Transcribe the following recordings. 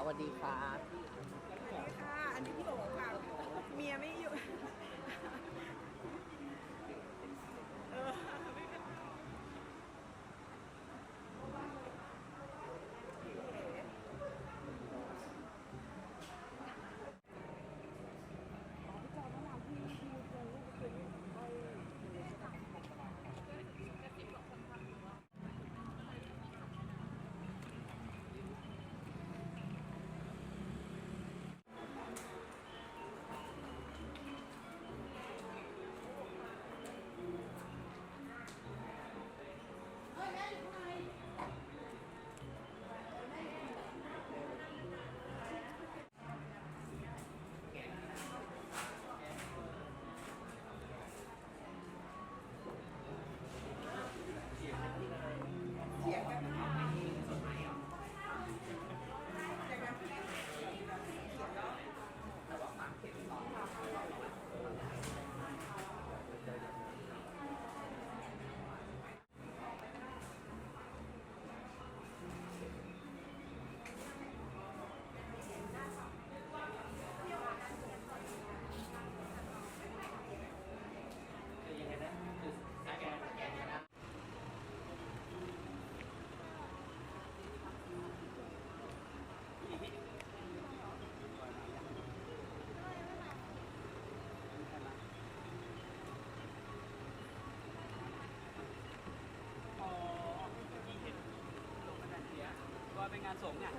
สวัสดีค่ะ อันนี้พี่โอ๋ สมเนี่ย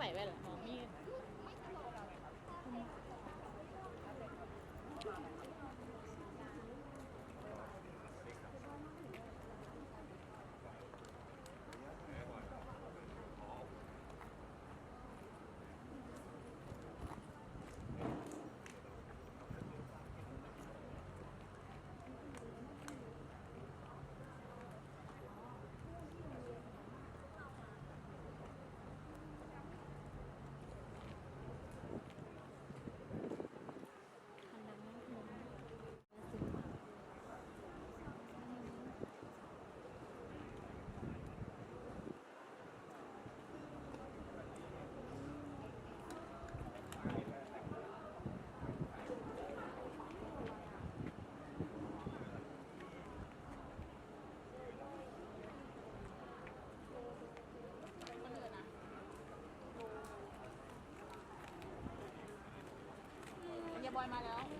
ใส่แว่นเหรอมองไม่เห็น เยา บอยมาแล้ว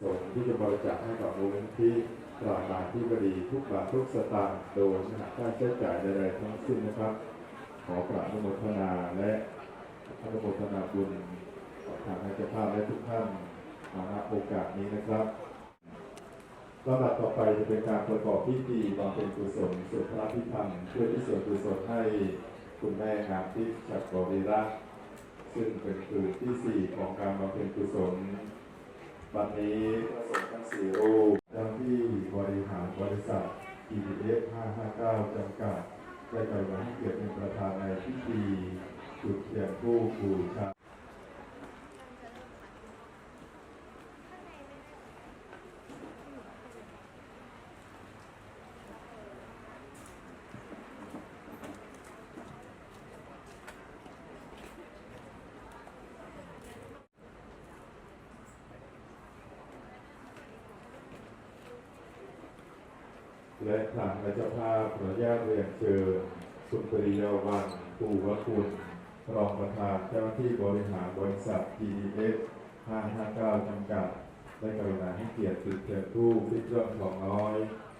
ส่งที่จะบริจาคให้กับมูลนิธิตราบาที่บดีทุกบาททุกสตางค์โดยไม่หักค่าใช้จ่ายใดๆทั้งสิ้นนะครับ ขอกราบอนุโมทนาและอนุโมทนาบุญทางนายเจ้าภาพและทุกท่านมาณโอกาสนี้นะครับลำดับต่อไปจะเป็นการประกอบพิธีบำเพ็ญกุศลสวดพระพิธรรมเพื่อที่ส่วนกุศลให้คุณแม่งามทิพย์จักรบริรักษ์ซึ่งเป็นคืนที่สี่ของการบำเพ็ญกุศล วันนี้พระสงฆ์ทั้งสี่รูปเจ้าที่บริหารบริษัท EDF 559 จำกัดได้กรุณาให้เกียรติเป็นประธานในพิธีจุดเทียนผู้บูชา และทางราชภาพขออนุญาตเรียนเชิญคุณปริยาวันปูวคุณ รองประธานเจ้าหน้าที่บริหารบริษัท TDS 559 จำกัด ได้กรุณาให้เกียรติเทียนทูปที่เครื่องของน้อย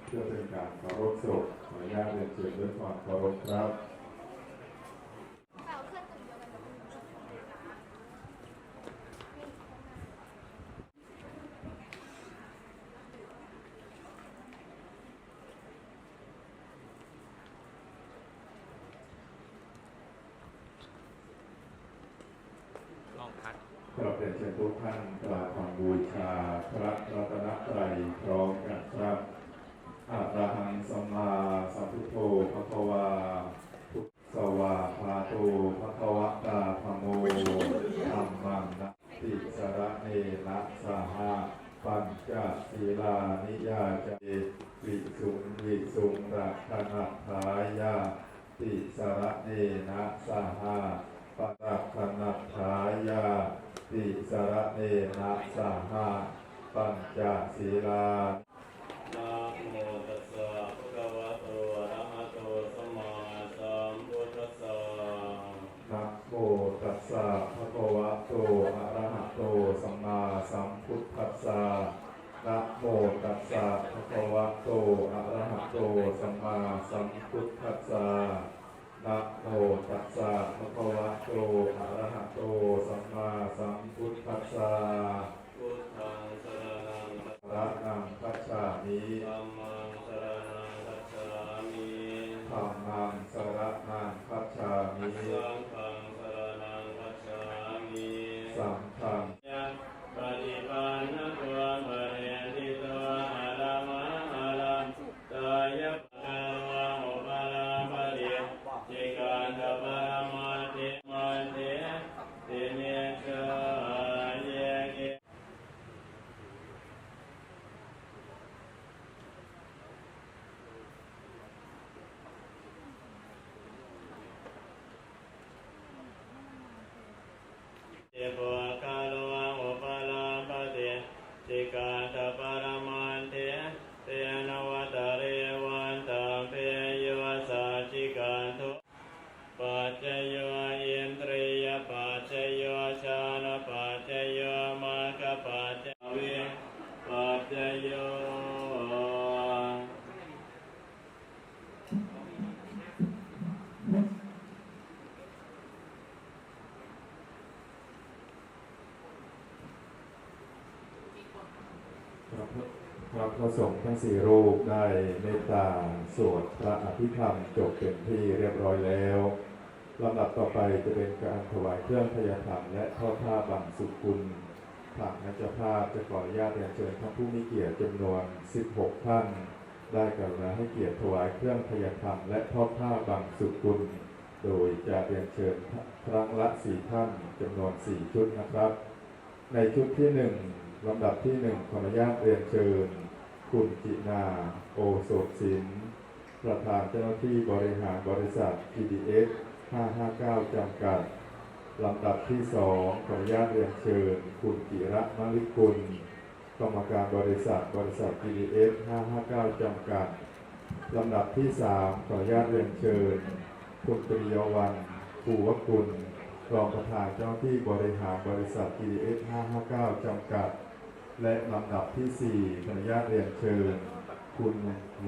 เพื่อเป็นการเคารพศพขออนุญาตเรียนเชิญด้วยความเคารพครับ เองท่าน กราบเรียนเชิญทุกท่านกราบความบูชาพระรัตนตรัยพร้อมกันครับอะระหังสัมมาสัมพุทโธภะคะวาพุทธวาภาโตภะคะวะตาธรรมโมธัมมังนะติสระเนนะสหะปัญจศีลานิยาจเอวิสุงวิสุงรักขณทายาติสระเนนะสหะ ปรักขณทายาติสระเนนะสหะปัญจศีลา นะโมตัสสะภะคะวะโตอะระหะโตสัมมาสัมพุทธัสสะ นะโม ตัสสะภะคะวะโตอะระหะโตสัมมาสัมพุทธัสสะนะโมตัสสะภะคะวะโตอะระหะโตสัมมาสัมพุทธัสสะนะโมตัสสะภะคะวะโตอะระหะโตสัมมาสัมพุทธัสสะพุทธังสรณังคัจพระนังคัจฉามิธัมมังสรณังคัจฉามิธรรมังสรนังคัจฉามิสังฆัง ทั้งสี่รูปได้เมตตาสวดพระอภิธรรมจบเป็นที่เรียบร้อยแล้วลำดับต่อไปจะเป็นการถวายเครื่องพยาธรรมและทอดผ้าบังสุกุลทางนักภาพจะขออนุญาตเรียนเชิญท่านผู้มีเกียรติจำนวน 16 ท่าน ได้กรุณาให้เกียรติถวายเครื่องพยาธรรมและทอดผ้าบังสุกุล โดยจะเรียนเชิญครั้งละสี่ท่านจำนวนสี่ชุดนะครับ ในชุดที่หนึ่งลำดับที่หนึ่งขออนุญาตเรียนเชิญ คุณจินา โอโสถศิลป์ประธานเจ้าหน้าที่บริหารบริษัท GDS 559 จำกัด ลำดับที่สองขออนุญาตเรียนเชิญ คุณกิระมลิกุล กรรมการบริษัทบริษัท GDS 559 จำกัด ลำดับที่สามขออนุญาตเรียนเชิญ คุณปริยวันภูวกุล รองประธานเจ้าหน้าที่บริหารบริษัท GDS 559 จำกัด และลำดับที่ 4ขออนุญาตเรียนเชิญ คุณ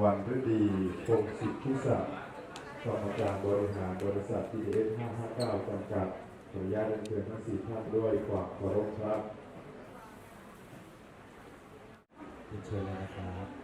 วันฤดีพงศิษฐิศักดิ์กรรมการบริหารบริษัท GDS 559จำกัดขออนุญาตเรียนเชิญทั้งสี่ท่านด้วยความเคารพครับเรียนเชิญเลยนะครับ